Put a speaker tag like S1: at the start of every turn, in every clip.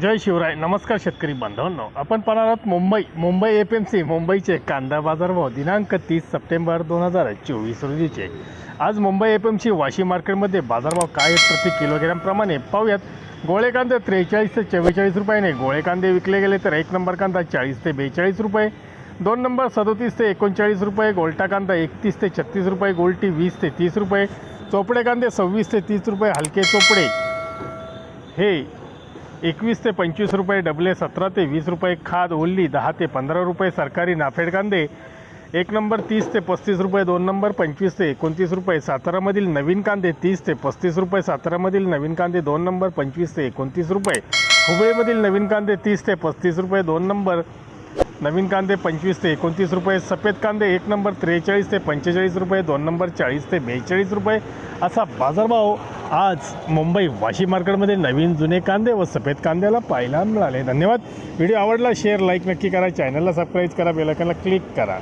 S1: जय शिवराय. नमस्कार शेतकरी बांधवांनो. आपण पाहणार आहोत Mumbai. Mumbai F M C मुंबईचे कांदा बाजारभाव दिनांक तीस सप्टेंबर दोन हजार चोवीस रोजीचे. आज Mumbai F M C Vashi मार्केटमध्ये बाजारभाव काय आहेत प्रति किलोग्रॅमप्रमाणे पाहूयात. गोळे कांदे त्रेचाळीस ते चव्वेचाळीस रुपयाने. गोळे कांदे विकले गेले तर एक नंबर कांदा चाळीस ते बेचाळीस रुपये. दोन नंबर सदोतीस ते एकोणचाळीस रुपये. गोलटा कांदा एकतीस ते छत्तीस रुपये. गोलटी वीस ते तीस रुपये. चोपडे कांदे सव्वीस ते तीस रुपये. हलके चोपडे हे एकवीस ते पंचवीस रुपये डबले सतरा ते वीस रुपये खाद ओल्ली दहा ते पंधरा रुपये सरकारी नाफेड कांदे एक नंबर तीस ते पस्तीस रुपये दोन नंबर पंचवीस ते एकोणतीस रुपये सातारामधील नवीन कांदे तीस ते पस्तीस रुपये सातारामधील नवीन कांदे दोन नंबर पंचवीस ते एकोणतीस रुपये. हुबळीमधील नवीन कांदे तीस ते पस्तीस रुपये दोन नंबर नवीन कांदे पंचवीस ते एकोणतीस रुपये. सफेद कांदे एक नंबर त्रेचाळीस ते पंचेचाळीस रुपये दोन नंबर चाळीस ते बेचाळीस रुपये. असा बाजारभाव आज मुंबई वाशी मार्केटमध्ये नवीन जुने कांदे व सफेद कांद्याला पाहायला मिळाले. धन्यवाद. व्हिडिओ आवडला शेअर लाईक नक्की करा. चॅनलला सबस्क्राईब करा बेलायकनला क्लिक करा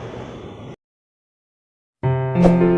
S1: thank you